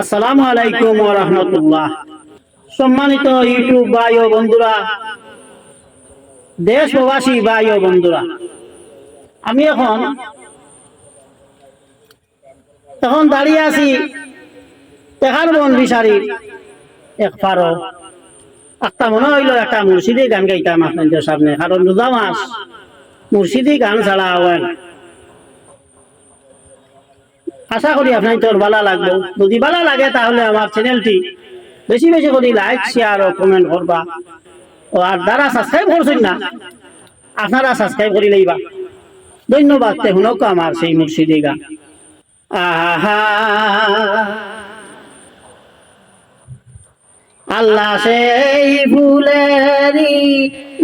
আসসালামু আলাইকুম ওয়া রাহমাতুল্লাহ। সম্মানিত ইউটিউব ভাই ও বন্ধুরা দেশ প্রবাসী ভাই ও বন্ধুরা, আমি এখন তখন দাঁড়িয়ে আছি তেহার বন বিশারির এক পারো। একটা মনে হইল একটা মুর্শিদি গান গাইতাম আপনাদের সামনে, কারণ মাস মুর্শিদি গান ছাড়া না। আশা করি আপনার তোর ভালো লাগবে যদি ভালো লাগে তাহলে আমার চ্যানেলটি বেশি বেশি করে লাইক শেয়ার ও কমেন্ট করবা। ও আর যারা সাবস্ক্রাইব করছেন না, আপনারা সাবস্ক্রাইব করে লইবা। ধন্যবাদ তে শুনক আমার সেই মুর্শিদি গান আহা। আল্লাহ সেই ফুলেরই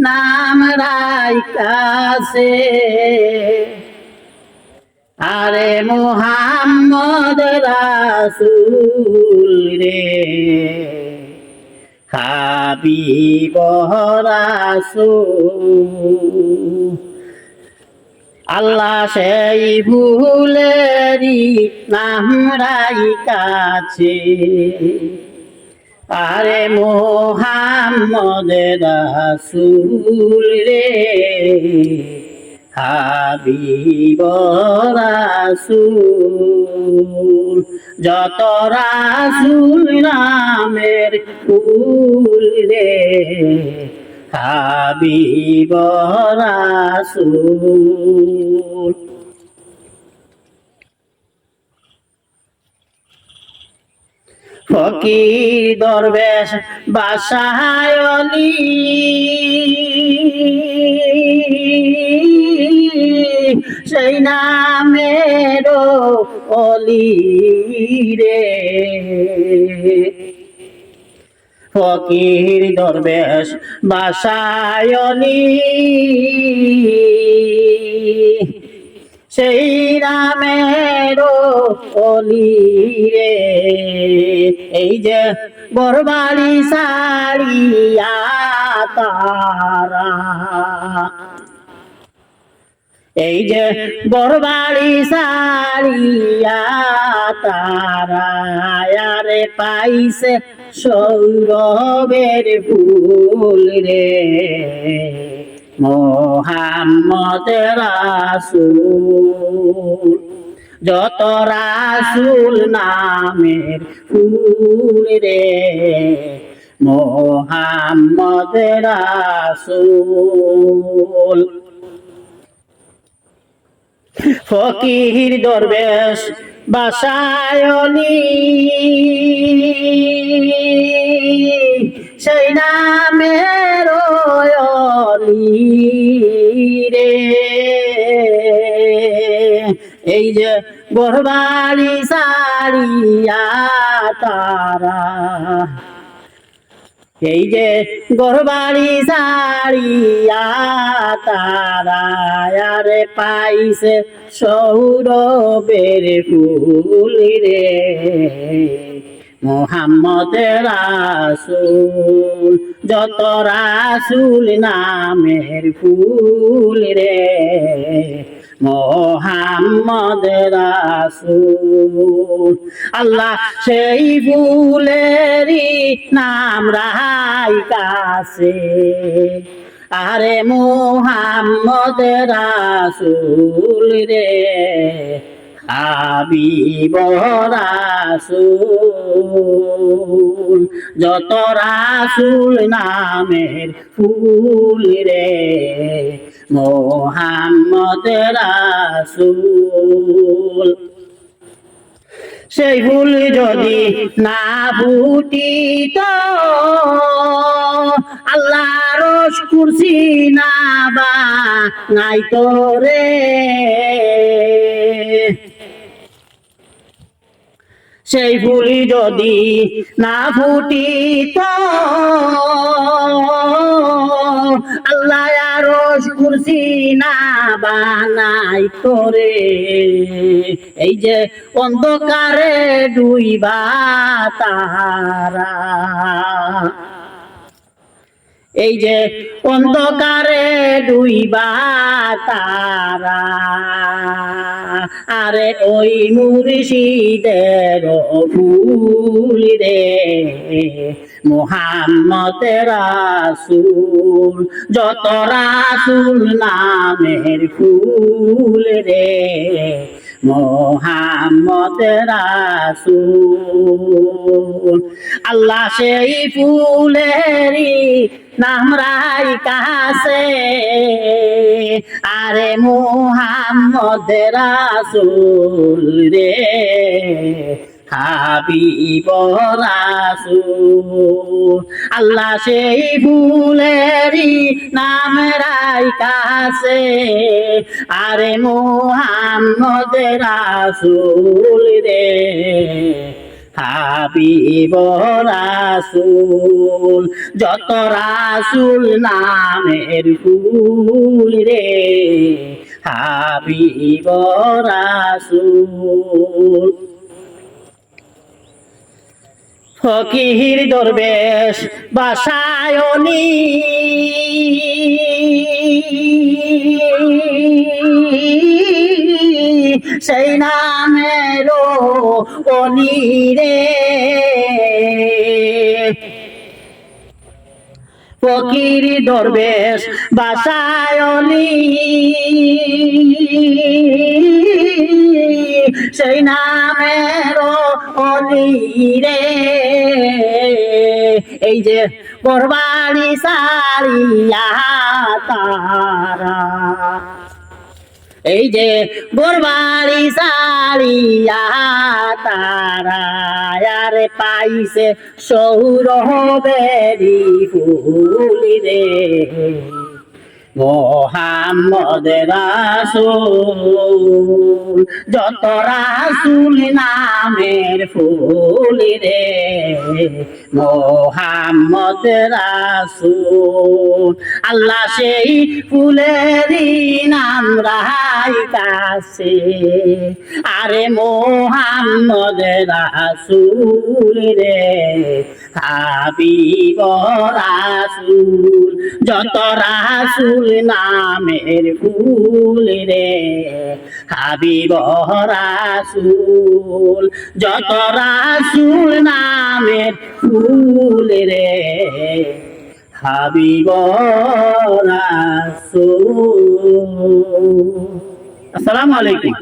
নাম রাইকাছে আরে মোহাম্মদ রাসুল রে। হাবিব রাসুল। আল্লাহ সেই ভুলেরই নাম রাইকাছে আরে মোহাম্মদ রাসুল রে। হাবিব রাসুল যত রাসুল নামের ফুল রে হাবিব রাসুল। ফকির দরবেশ বাসায়লি সেই নামের অলি রে। ফকির দরবেশ বাসায়লি সেই রামের অলি রে। এই যে বরবাড়ি সারিয়া তারা। এই যে বরবাড়ি সারিয়া তারা পাইছে সৌরভের ফুল রে। মোহাম্মদ রাসুল, যত রাসুল নামের ফুল রে। মোহাম্মদ রাসুল ফকির দরবেশ বাসায়নি সেই অলি রে। এই যে গরবাড়ি সারিয়া তারা এই যে গরবাড়ি সারিয়া তারা আরে পাইছে সৌরভের ফুল রে। মোহাম্মদ রাসুল, যত রাসুল নামের ফুল রে। মোহাম্মদ রাসুল। আল্লাহ সেই ফুলেরই নাম রাই কাছে। আরে মোহাম্মদ রাসুল রে, হাবিব রাসুল। যত রাসুল নামের ফুল রে মোহাম্মদ রাসুল। সেই ফুল যদি না ফুটিত আল্লাহ রস কুরসি না বা নাই তো রে। সেই ফুলি যদি না ফুটিত না বানাই করে এই যে অন্ধকারে ডুইবা তারা। এই যে অন্ধকারে ডুইবা তারা, আরে ওই মুর্শিদের ফুল রে মোহাম্মদ রাসুল, যত রাসুল নামের ফুল রে মোহাম্মদ রাসুল। আল্লাহ সেই ফুলেরই নাম রাই কাছে আরে মোহাম্মদ রাসুল রে। হাবিব রাসুল আল্লাহ সেই ফুলেরই নাম রাই কাছে আরে মোহাম্মদ রাসুল রে। হাবিব রাসুল যত রাসুল নামের ফুল রে। হাবিব রাসুল ফকির দরবেশ বাসায়নি। সেই নামেরও অনিরে। ফকির দরবেশ বাসায়নি। সেই নামেরও অলিরে এই যে বরবাড়ি সারিয়া তারা। এই যে বোরবাড়ি সারিয়া তারা, আরে পাইছে সৌর হবে রে। মোহাম্মদ রাসুল, যত রাসুল নামের ফুল রে মোহাম্মদ রাসুল। আল্লাহ সেই ফুলেরই নাম রাই কাছে আরে মোহাম্মদ রাসুল রে, হাবিব রাসুল, যত রাসুল নামের ফুল রে হাবিব রাসুল যত রাসুল নামের ফুল রে হাবিব রাসুল। আসসালামু আলাইকুম।